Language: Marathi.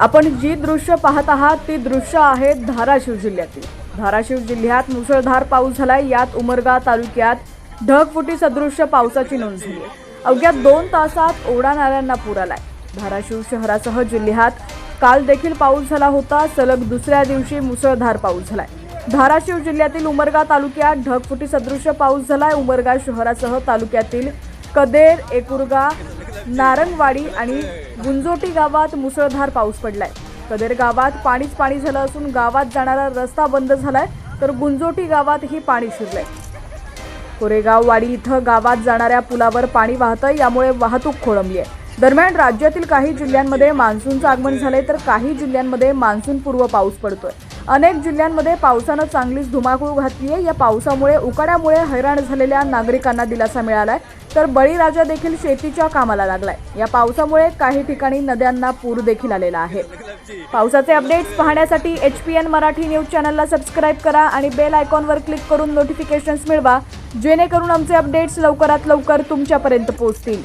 आपण जी दृश्य पाहत आहात ती दृश्य आहेत धाराशिव जिल्ह्यातील. धाराशिव जिल्ह्यात मुसळधार पाऊस झालाय. यात उमरगा तालुक्यात ढगफुटी सदृश्य पावसाची नोंद झाली आहे. अवघ्या दोन तासात ओढा नाल्यांना पूर आलाय. धाराशिव शहरासह जिल्ह्यात काल देखील पाऊस झाला होता. सलग दुसऱ्या दिवशी मुसळधार पाऊस झालाय. धाराशिव जिल्ह्यातील उमरगा तालुक्यात ढगफुटी सदृश्य पाऊस झालाय. उमरगा शहरासह तालुक्यातील कदेर एकुरगा नारंगवाडी आणि गुंजोटी गावात मुसळधार पाऊस पडलाय. कदेर गावात पाणीच पाणी झालं असून गावात जाणारा रस्ता बंद झालाय तर गुंजोटी गावातही पाणी शिरलंय. कोरेगाव वाडी इथं गावात जाणाऱ्या पुलावर पाणी वाहतं यामुळे वाहतूक खोळंबली आहे दरम्यान राज्यातील काही जिल्ह्यांमध्ये मान्सूनचं आगमन झालंय तर काही जिल्ह्यांमध्ये मान्सून पूर्व पाऊस पडतोय. अनेक जिल्ह्यांमध्ये पावसानं चांगलीच धुमाकूळ घातली आहे. या पावसामुळे उकाड्यामुळे हैराण झालेल्या नागरिकांना दिलासा मिळालाय. तर बळीराजा देखील शेतीच्या कामाला लागलाय. या पावसामुळे काही ठिकाणी नद्यांना पूर देखील आलेला आहे. पावसाचे अपडेट्स पाहण्यासाठी H P N Marathi news चॅनलला सबस्क्राईब करा आणि बेल आयकॉनवर क्लिक करून नोटिफिकेशन्स मिळवा. जेणेकरून आमचे अपडेट्स लवकरात लवकर तुमच्यापर्यंत पोहोचतील.